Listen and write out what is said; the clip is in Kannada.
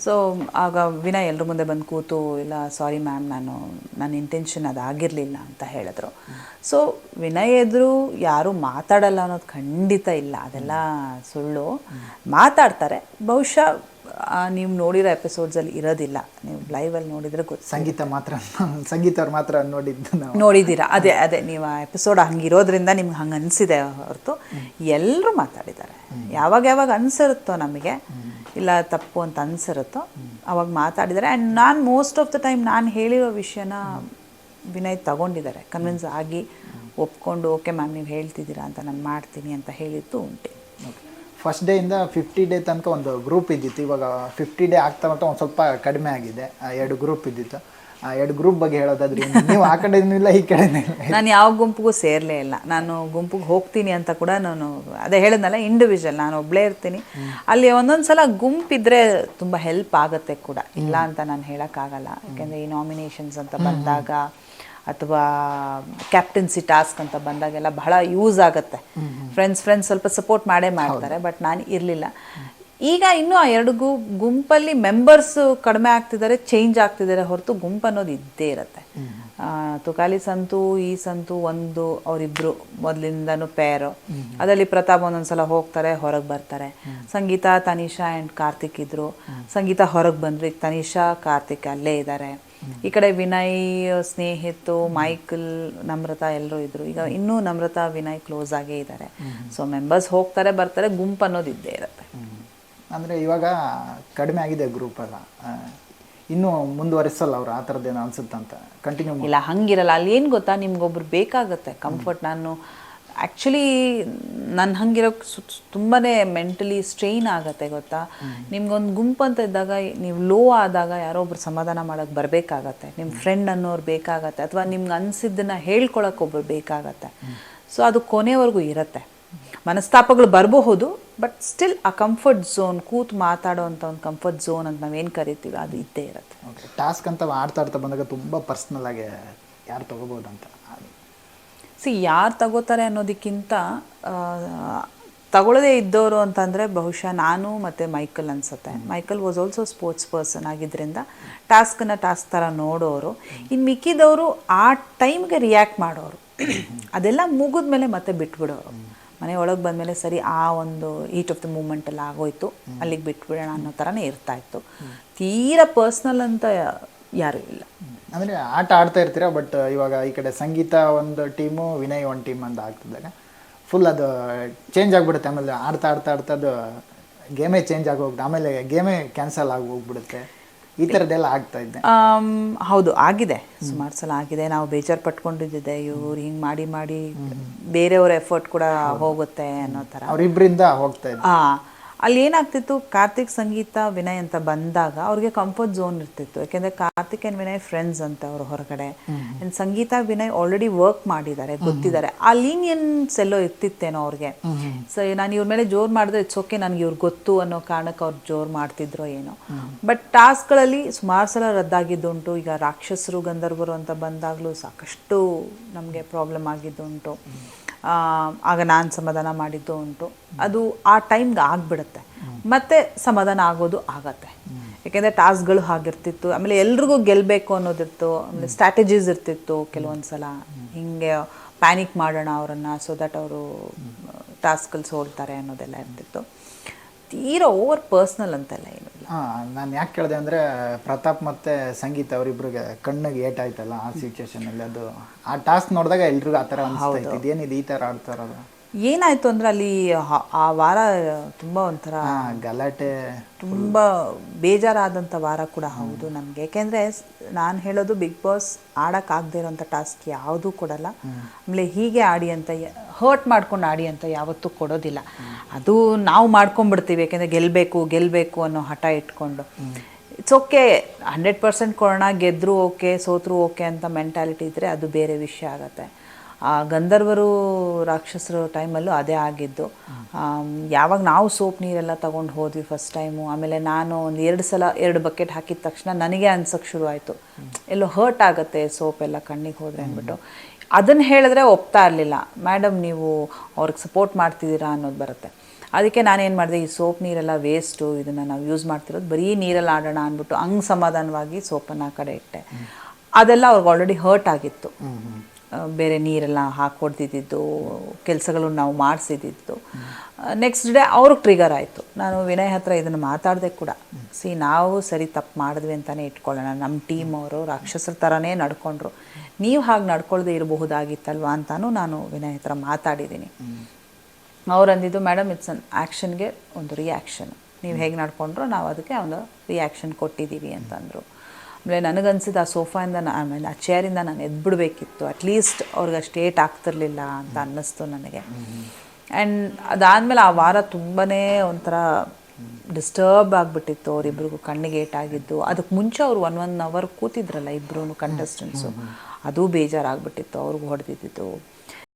ಸೊ ಆಗ ವಿನಯ್ ಎಲ್ಲರ ಮುಂದೆ ಬಂದು ಕೂತು ಇಲ್ಲ ಸಾರಿ ಮ್ಯಾಮ್ ನಾನು ನನ್ನ ಇಂಟೆನ್ಷನ್ ಅದಾಗಿರಲಿಲ್ಲ ಅಂತ ಹೇಳಿದ್ರು. ಸೊ ವಿನಯ್ ಎದುರು ಯಾರು ಮಾತಾಡಲ್ಲ ಅನ್ನೋದು ಖಂಡಿತ ಇಲ್ಲ. ಅದೆಲ್ಲ ಸುಳ್ಳು. ಮಾತಾಡ್ತಾರೆ. ಬಹುಶಃ ನೀವು ನೋಡಿರೋ ಎಪಿಸೋಡ್ಸಲ್ಲಿ ಇರೋದಿಲ್ಲ. ನೀವು ಲೈವಲ್ಲಿ ನೋಡಿದರೆ ಗೊತ್ತು ಸಂಗೀತ ಮಾತ್ರ ಸಂಗೀತ ಅವ್ರು ಮಾತ್ರ ನೋಡಿದ್ದು ನೋಡಿದ್ದೀರಾ? ಅದೇ ಅದೇ. ನೀವು ಆ ಎಪಿಸೋಡ್ ಹಂಗಿರೋದ್ರಿಂದ ನಿಮ್ಗೆ ಹಂಗೆ ಅನಿಸಿದೆ ಹೊರತು. ಎಲ್ಲರೂ ಮಾತಾಡಿದ್ದಾರೆ. ಯಾವಾಗ ಯಾವಾಗ ಅನಿಸಿರುತ್ತೋ ನಮಗೆ ಇಲ್ಲ ತಪ್ಪು ಅಂತ ಅನ್ಸಿರುತ್ತೋ, ಅವಾಗ ಮಾತಾಡಿದ್ದಾರೆ ಆ್ಯಂಡ್ ನಾನು ಮೋಸ್ಟ್ ಆಫ್ ದ ಟೈಮ್ ನಾನು ಹೇಳಿರೋ ವಿಷಯನ ವಿನಯ್ ತಗೊಂಡಿದ್ದಾರೆ. ಕನ್ವಿನ್ಸ್ ಆಗಿ ಒಪ್ಕೊಂಡು ಓಕೆ ಮ್ಯಾಮ್ ನೀವು ಹೇಳ್ತಿದ್ದೀರಾ ಅಂತ ನಾನು ಮಾಡ್ತೀನಿ ಅಂತ ಹೇಳಿದ್ದು ಉಂಟೆ. ಫಸ್ಟ್ ಡೇ ಇಂದ ಫಿಫ್ಟಿ ಡೇ ತನಕ ಒಂದು ಗ್ರೂಪ್ ಇದ್ದಿತ್ತು. ಇವಾಗ ಫಿಫ್ಟಿ ಡೇ ಆಗ್ತಾ ಮಾಡ್ತಾ ಒಂದು ಸ್ವಲ್ಪ ಕಡಿಮೆ ಆಗಿದೆ. ಎರಡು ಗ್ರೂಪ್ ಇದ್ದಿತ್ತು. ಆ ಎರಡು ಗ್ರೂಪ್ ಬಗ್ಗೆ ಹೇಳೋದಾದ್ರೆ ನೀವು ಆ ಕಡೆ ಇಲ್ಲ ಈ ಕಡೆ ಇಲ್ಲ. ನಾನು ಯಾವ ಗುಂಪಿಗೂ ಸೇರಲೇ ಇಲ್ಲ. ನಾನು ಗುಂಪಿಗೆ ಹೋಗ್ತೀನಿ ಅಂತ ಕೂಡ ನಾನು ಅದೇ ಹೇಳಿದ್ನಲ್ಲ ಇಂಡಿವಿಜುವಲ್ ನಾನು ಒಬ್ಬಳೇ ಇರ್ತೀನಿ. ಅಲ್ಲಿ ಒಂದೊಂದು ಸಲ ಗುಂಪಿದ್ರೆ ತುಂಬ ಹೆಲ್ಪ್ ಆಗುತ್ತೆ ಕೂಡ. ಇಲ್ಲ ಅಂತ ನಾನು ಹೇಳೋಕ್ಕಾಗಲ್ಲ. ಯಾಕೆಂದರೆ ಈ ನಾಮಿನೇಷನ್ಸ್ ಅಂತ ಬಂದಾಗ ಅಥವಾ ಕ್ಯಾಪ್ಟನ್ಸಿ ಟಾಸ್ಕ್ ಅಂತ ಬಂದಾಗೆಲ್ಲ ಬಹಳ ಯೂಸ್ ಆಗುತ್ತೆ. ಫ್ರೆಂಡ್ಸ್ ಫ್ರೆಂಡ್ಸ್ ಸ್ವಲ್ಪ ಸಪೋರ್ಟ್ ಮಾಡೇ ಮಾಡ್ತಾರೆ ಬಟ್ ನಾನು ಇರಲಿಲ್ಲ. ಈಗ ಇನ್ನೂ ಆ ಎರಡು ಗುಂಪಲ್ಲಿ ಮೆಂಬರ್ಸ್ ಕಡಿಮೆ ಆಗ್ತಿದ್ದಾರೆ ಚೇಂಜ್ ಆಗ್ತಿದ್ದಾರೆ ಹೊರತು ಗುಂಪು ಅನ್ನೋದು ಇದ್ದೇ ಇರುತ್ತೆ. ತುಕಾಲಿ ಸಂತು, ಈ ಸಂತು, ಒಂದು, ಅವರಿಬ್ರು ಮೊದಲಿಂದನೂ ಪೇರು ಅದರಲ್ಲಿ ಪ್ರತಾಪ್ ಒಂದೊಂದ್ಸಲ ಹೋಗ್ತಾರೆ, ಹೊರಗೆ ಬರ್ತಾರೆ. ಸಂಗೀತ, ತನಿಷಾ ಆ್ಯಂಡ್ ಕಾರ್ತಿಕ್ ಇದ್ರು. ಸಂಗೀತ ಹೊರಗೆ ಬಂದ್ರು ಈಗ ತನಿಷಾ, ಕಾರ್ತಿಕ್ ಅಲ್ಲೇ ಇದ್ದಾರೆ ಈ ಕಡೆ ವಿನಯ್, ಸ್ನೇಹಿತು, ಮೈಕಲ್, ನಮ್ರತಾ ಎಲ್ಲರೂ ಇದ್ರು. ಈಗ ಇನ್ನೂ ನಮ್ರತಾ, ವಿನಯ್ ಕ್ಲೋಸ್ ಆಗೇ ಇದ್ದಾರೆ ಸೊ ಮೆಂಬರ್ಸ್ ಹೋಗ್ತಾರೆ, ಬರ್ತಾರೆ, ಗುಂಪು ಅನ್ನೋದು ಇದ್ದೇ ಇರುತ್ತೆ. ಅಂದರೆ ಇವಾಗ ಕಡಿಮೆ ಆಗಿದೆ ಗ್ರೂಪ್ ಎಲ್ಲ. ಇನ್ನೂ ಮುಂದುವರಿಸಲ್ಲ ಅವ್ರು ಆ ಥರದ್ದೇನು ಅನ್ಸುತ್ತಂತ ಕಂಟಿನ್ಯೂ ಇಲ್ಲ ಹಂಗಿರಲ್ಲ. ಅಲ್ಲಿ ಏನು ಗೊತ್ತಾ? ನಿಮ್ಗೊಬ್ರು ಬೇಕಾಗುತ್ತೆ ಕಂಫರ್ಟ್ ನಾನು ಆ್ಯಕ್ಚುಲಿ ನನ್ನ ಹಂಗಿರೋಕ್ಕೆ ತುಂಬಾ ಮೆಂಟಲಿ ಸ್ಟ್ರೈನ್ ಆಗುತ್ತೆ ಗೊತ್ತಾ? ನಿಮ್ಗೊಂದು ಗುಂಪು ಅಂತ ಇದ್ದಾಗ ನೀವು ಲೋ ಆದಾಗ ಯಾರೋ ಒಬ್ರು ಸಮಾಧಾನ ಮಾಡೋಕ್ಕೆ ಬರಬೇಕಾಗತ್ತೆ. ನಿಮ್ಮ ಫ್ರೆಂಡ್ ಅನ್ನೋರು ಬೇಕಾಗತ್ತೆ. ಅಥವಾ ನಿಮ್ಗೆ ಅನಿಸಿದ್ದನ್ನು ಹೇಳ್ಕೊಳಕ್ಕೆ ಒಬ್ರು ಬೇಕಾಗತ್ತೆ. ಸೊ ಅದು ಕೊನೆವರೆಗೂ ಇರುತ್ತೆ. ಮನಸ್ತಾಪಗಳು ಬರಬಹುದು ಬಟ್ ಸ್ಟಿಲ್ ಆ ಕಂಫರ್ಟ್ ಝೋನ್ ಕೂತು ಮಾತಾಡೋ ಅಂತ ಒಂದು ಕಂಫರ್ಟ್ ಝೋನ್ ಅಂತ ನಾವೇನು ಕರಿತೀವಿ ಅದು ಇದ್ದೇ ಇರುತ್ತೆ. ಓಕೆ ಟಾಸ್ಕ್ ಅಂತ ಆಡ್ತಾ ಆಡ್ತಾ ಬಂದಾಗ ತುಂಬ ಪರ್ಸ್ನಲ್ ಆಗಿ ಯಾರು ಅಂತ ಸಿ ಯಾರು ತಗೋತಾರೆ ಅನ್ನೋದಕ್ಕಿಂತ ತಗೊಳ್ಳದೇ ಇದ್ದವರು ಅಂತಂದರೆ ಬಹುಶಃ ನಾನು ಮತ್ತು ಮೈಕಲ್ ಅನ್ಸುತ್ತೆ. Michael was also sports person ಆಗಿದ್ದರಿಂದ ಟಾಸ್ಕನ್ನ ಟಾಸ್ಕ್ ಥರ ನೋಡೋರು. ಇನ್ನು ಮಿಕ್ಕಿದವರು ಆ ಟೈಮ್ಗೆ ರಿಯಾಕ್ಟ್ ಮಾಡೋರು. ಅದೆಲ್ಲ ಮುಗಿದ ಮೇಲೆ ಮತ್ತೆ ಬಿಟ್ಬಿಡೋರು. ಮನೆ ಒಳಗೆ ಬಂದಮೇಲೆ ಸರಿ ಆ ಒಂದು ಈಟ್ ಆಫ್ ದ ಮೂಮೆಂಟಲ್ಲಿ ಆಗೋಯ್ತು. ಅಲ್ಲಿಗೆ ಬಿಟ್ಬಿಡೋಣ ಅನ್ನೋ ಥರನೇ ಇರ್ತಾ ಇತ್ತು. ತೀರಾ ಪರ್ಸ್ನಲ್ ಅಂತ ಯಾರೂ ಇಲ್ಲ. ಅಂದರೆ ಆಟ ಆಡ್ತಾ ಇರ್ತೀರಾ ಬಟ್ ಇವಾಗ ಈ ಕಡೆ ಸಂಗೀತ ಒಂದು ಟೀಮು ವಿನಯ್ ಒಂದು ಟೀಮ್ ಅಂತ ಆಗ್ತಿದ್ದಾಗ ಫುಲ್ ಅದು ಚೇಂಜ್ ಆಗಿಬಿಡುತ್ತೆ. ಆಮೇಲೆ ಆಡ್ತಾ ಆಡ್ತಾ ಆಡ್ತಾ ಅದು ಗೇಮೇ ಚೇಂಜ್ ಆಗಿ ಹೋಗ್ಬಿಡುತ್ತೆ ಆಮೇಲೆ ಗೇಮೇ ಕ್ಯಾನ್ಸಲ್ ಆಗಿ ಹೋಗ್ಬಿಡುತ್ತೆ ಈ ಥರದ್ದೆಲ್ಲ ಆಗ್ತಾ ಇದ್ದೆ ಹೌದು ಆಗಿದೆ. ಸುಮಾರು ಸಲ ಆಗಿದೆ. ನಾವು ಬೇಜಾರು ಪಟ್ಕೊಂಡಿದ್ದೆ ಇವ್ರು ಹಿಂಗೆ ಮಾಡಿ ಮಾಡಿ ಬೇರೆಯವ್ರ ಎಫರ್ಟ್ ಕೂಡ ಹೋಗುತ್ತೆ ಅನ್ನೋ ಥರ ಅವರಿಬ್ಬರಿಂದ ಹೋಗ್ತಾ ಇದ್ದೆ ಆ ಅಲ್ಲಿ ಏನಾಗ್ತಿತ್ತು? ಕಾರ್ತಿಕ್ ಸಂಗೀತ ವಿನಯ್ ಅಂತ ಬಂದಾಗ ಅವ್ರಿಗೆ ಕಂಫರ್ಟ್ ಝೋನ್ ಇರ್ತಿತ್ತು. ಯಾಕೆಂದ್ರೆ ಕಾರ್ತಿಕ್ ಅಂಡ್ ವಿನಯ್ ಫ್ರೆಂಡ್ಸ್ ಅಂತ ಅವ್ರು ಹೊರಗಡೆ. And Sangeetha Vinay already work ಮಾಡಿದ್ದಾರೆ ಗೊತ್ತಿದ್ದಾರೆ. ಆ ಲೀನಿಯನ್ಸ್ ಎಲ್ಲೋ ಇರ್ತಿತ್ತೇನೋ ಅವ್ರಿಗೆ. ಸೊ ನಾನು ಇವ್ರ ಮೇಲೆ ಜೋರ್ ಮಾಡಿದ್ರೆ ಇಟ್ಸ್ ಓಕೆ ನನಗೆ ಇವ್ರು ಗೊತ್ತು ಅನ್ನೋ ಕಾರಣಕ್ಕೆ ಅವ್ರು ಜೋರ್ ಮಾಡ್ತಿದ್ರೋ ಏನೋ. ಬಟ್ ಟಾಸ್ಕ್ಗಳಲ್ಲಿ ಸುಮಾರು ಸಲ ರದ್ದಾಗಿದ್ದುಂಟು. ಈಗ ರಾಕ್ಷಸರು ಗಂಧರ್ವರು ಅಂತ ಬಂದಾಗಲೂ ಸಾಕಷ್ಟು ನಮಗೆ ಪ್ರಾಬ್ಲಮ್ ಆಗಿದ್ದುಂಟು. ಆಗ ನಾನು ಸಮಾಧಾನ ಮಾಡಿದ್ದು ಉಂಟು. ಅದು ಆ ಟೈಮ್ಗೆ ಆಗಿಬಿಡುತ್ತೆ. ಮತ್ತೆ ಸಮಾಧಾನ ಆಗೋದು ಆಗತ್ತೆ. ಯಾಕೆಂದರೆ ಟಾಸ್ಕ್ಗಳು ಹಾಗಿರ್ತಿತ್ತು. ಆಮೇಲೆ ಎಲ್ರಿಗೂ ಗೆಲ್ಲಬೇಕು ಅನ್ನೋದಿತ್ತು. ಆಮೇಲೆ ಸ್ಟ್ರಾಟಜೀಸ್ ಇರ್ತಿತ್ತು ಕೆಲವೊಂದು ಸಲ. ಹಿಂಗೆ ಪ್ಯಾನಿಕ್ ಮಾಡೋಣ ಅವರನ್ನು ಸೊ ದಟ್ ಅವರು ಟಾಸ್ಕಲ್ಲಿ ಸೋಲ್ತಾರೆ ಅನ್ನೋದೆಲ್ಲ ಇರ್ತಿತ್ತು. ತೀರಾ ಓವರ್ ಪರ್ಸ್ನಲ್ ಅಂತೆಲ್ಲ ಏನು ಹಾಂ ನಾನು ಯಾಕೆ ಕೇಳಿದೆ ಅಂದರೆ ಪ್ರತಾಪ್ ಮತ್ತು ಸಂಗೀತ ಅವರಿಬ್ಬರಿಗೆ ಕಣ್ಣಿಗೆ ಏಟಾಯ್ತಲ್ಲ ಆ ಸಿಚುವೇಶನಲ್ಲಿ ಅದು ಆ ಟಾಸ್ಕ್ ನೋಡಿದಾಗ ಎಲ್ರಿಗೂ ಆ ಥರ ಅನಿಸ್ತಾ ಇದೇನಿದು ಈ ಥರ ಆಡ್ತಾ ಇರೋದು? ಏನಾಯ್ತು ಅಂದ್ರೆ ಅಲ್ಲಿ ಆ ವಾರ ತುಂಬ ಒಂಥರ ಗಲಾಟೆ ತುಂಬ ಬೇಜಾರಾದಂಥ ವಾರ ಕೂಡ ಹೌದು ನಮಗೆ. ಯಾಕೆಂದ್ರೆ ನಾನು ಹೇಳೋದು ಬಿಗ್ ಬಾಸ್ ಆಡೋಕ್ಕಾಗದೇ ಇರೋಂಥ ಟಾಸ್ಕ್ ಯಾವುದೂ ಕೊಡಲ್ಲ. ಆಮೇಲೆ ಹೀಗೆ ಆಡಿ ಅಂತ ಹರ್ಟ್ ಮಾಡ್ಕೊಂಡು ಆಡಿ ಅಂತ ಯಾವತ್ತೂ ಕೊಡೋದಿಲ್ಲ. ಅದು ನಾವು ಮಾಡ್ಕೊಂಡ್ಬಿಡ್ತೀವಿ ಯಾಕೆಂದರೆ ಗೆಲ್ಲಬೇಕು ಗೆಲ್ಲಬೇಕು ಅನ್ನೋ ಹಠ ಇಟ್ಕೊಂಡು. ಇಟ್ಸ್ ಓಕೆ ಹಂಡ್ರೆಡ್ ಪರ್ಸೆಂಟ್ ಕೊಡೋಣ ಗೆದ್ರು ಓಕೆ ಸೋತ್ರು ಓಕೆ ಅಂತ ಮೆಂಟಾಲಿಟಿ ಇದ್ದರೆ ಅದು ಬೇರೆ ವಿಷಯ ಆಗುತ್ತೆ. ಆ ಗಂಧರ್ವರು ರಾಕ್ಷಸರು ಟೈಮಲ್ಲೂ ಅದೇ ಆಗಿದ್ದು. ಯಾವಾಗ ನಾವು ಸೋಪ್ ನೀರೆಲ್ಲ ತಗೊಂಡು ಹೋದ್ವಿ ಫಸ್ಟ್ ಟೈಮು ಆಮೇಲೆ ನಾನು ಒಂದು ಎರಡು ಸಲ ಎರಡು ಬಕೆಟ್ ಹಾಕಿದ ತಕ್ಷಣ ನನಗೆ ಅನ್ಸೋಕ್ಕೆ ಶುರು ಆಯಿತು ಎಲ್ಲೋ ಹರ್ಟ್ ಆಗುತ್ತೆ ಸೋಪ್ ಎಲ್ಲ ಕಣ್ಣಿಗೆ ಹೋದರೆ ಅಂದ್ಬಿಟ್ಟು. ಅದನ್ನು ಹೇಳಿದ್ರೆ ಒಪ್ತಾ ಇರಲಿಲ್ಲ. ಮೇಡಮ್ ನೀವು ಅವ್ರಿಗೆ ಸಪೋರ್ಟ್ ಮಾಡ್ತಿದ್ದೀರಾ ಅನ್ನೋದು ಬರುತ್ತೆ. ಅದಕ್ಕೆ ನಾನೇನು ಮಾಡಿದೆ, ಈ ಸೋಪ್ ನೀರೆಲ್ಲ ವೇಸ್ಟು ಇದನ್ನು ನಾವು ಯೂಸ್ ಮಾಡ್ತಿರೋದು ಬರೀ ನೀರಲ್ಲಿ ಆಡೋಣ ಅಂದ್ಬಿಟ್ಟು ಹಂಗೆ ಸಮಾಧಾನವಾಗಿ ಸೋಪನ್ನು ಆ ಕಡೆ ಇಟ್ಟೆ. ಅದೆಲ್ಲ ಅವ್ರಿಗೆ ಆಲ್ರೆಡಿ ಹರ್ಟ್ ಆಗಿತ್ತು. ಬೇರೆ ನೀರೆಲ್ಲ ಹಾಕೊಡ್ತಿದ್ದಿದ್ದು ಕೆಲಸಗಳು ನಾವು ಮಾಡಿಸಿದ್ದು ನೆಕ್ಸ್ಟ್ ಡೇ ಅವ್ರಿಗೆ ಟ್ರಿಗರ್ ಆಯಿತು. ನಾನು ವಿನಯ್ ಹತ್ರ ಇದನ್ನು ಮಾತಾಡಿದೆ ಕೂಡ. ಸಿ, ನಾವು ಸರಿ ತಪ್ಪು ಮಾಡಿದ್ವಿ ಅಂತಲೇ ಇಟ್ಕೊಳ್ಳೋಣ. ನಮ್ಮ ಟೀಮ್ ಅವರು ರಾಕ್ಷಸರ ಥರನೇ ನಡ್ಕೊಂಡ್ರು. ನೀವು ಹಾಗೆ ನಡ್ಕೊಳ್ದೆ ಇರಬಹುದಾಗಿತ್ತಲ್ವ ಅಂತಾನು ನಾನು ವಿನಯ್ ಹತ್ರ ಮಾತಾಡಿದ್ದೀನಿ. ಅವ್ರು ಅಂದಿದ್ದು ಮೇಡಮ್ ಇಟ್ಸ್ ಅನ್ ಆ್ಯಕ್ಷನ್ಗೆ ಒಂದು ರಿಯಾಕ್ಷನ್ ನೀವು ಹೇಗೆ ನಡ್ಕೊಂಡ್ರು ನಾವು ಅದಕ್ಕೆ ಒಂದು ರಿಯಾಕ್ಷನ್ ಕೊಟ್ಟಿದ್ದೀವಿ ಅಂತಂದರು. ಆಮೇಲೆ ನನಗನ್ಸಿದ್ದು ಆ ಸೋಫಾಯಿಂದ ಆಮೇಲೆ ಆ ಚೇರಿಂದ ನಾನು ಎದ್ಬಿಡ್ಬೇಕಿತ್ತು. ಅಟ್ಲೀಸ್ಟ್ ಅವ್ರಿಗೆ ಅಷ್ಟು ಏಟ್ ಆಗ್ತಿರ್ಲಿಲ್ಲ ಅಂತ ಅನ್ನಿಸ್ತು ನನಗೆ. ಆ್ಯಂಡ್ ಅದಾದಮೇಲೆ ಆ ವಾರ ತುಂಬಾ ಒಂಥರ ಡಿಸ್ಟರ್ಬ್ ಆಗಿಬಿಟ್ಟಿತ್ತು. ಅವರಿಬ್ರಿಗೂ ಕಣ್ಣಿಗೆ ಏಟಾಗಿದ್ದು ಅದಕ್ಕೆ ಮುಂಚೆ ಅವ್ರು ಒನ್ ಒನ್ ಅವರ್ ಕೂತಿದ್ರಲ್ಲ ಇಬ್ಬರೂ ಕಂಟೆಸ್ಟೆಂಟ್ಸು ಅದು ಬೇಜಾರಾಗ್ಬಿಟ್ಟಿತ್ತು ಅವ್ರಿಗೂ ಹೊಡೆದಿದ್ದು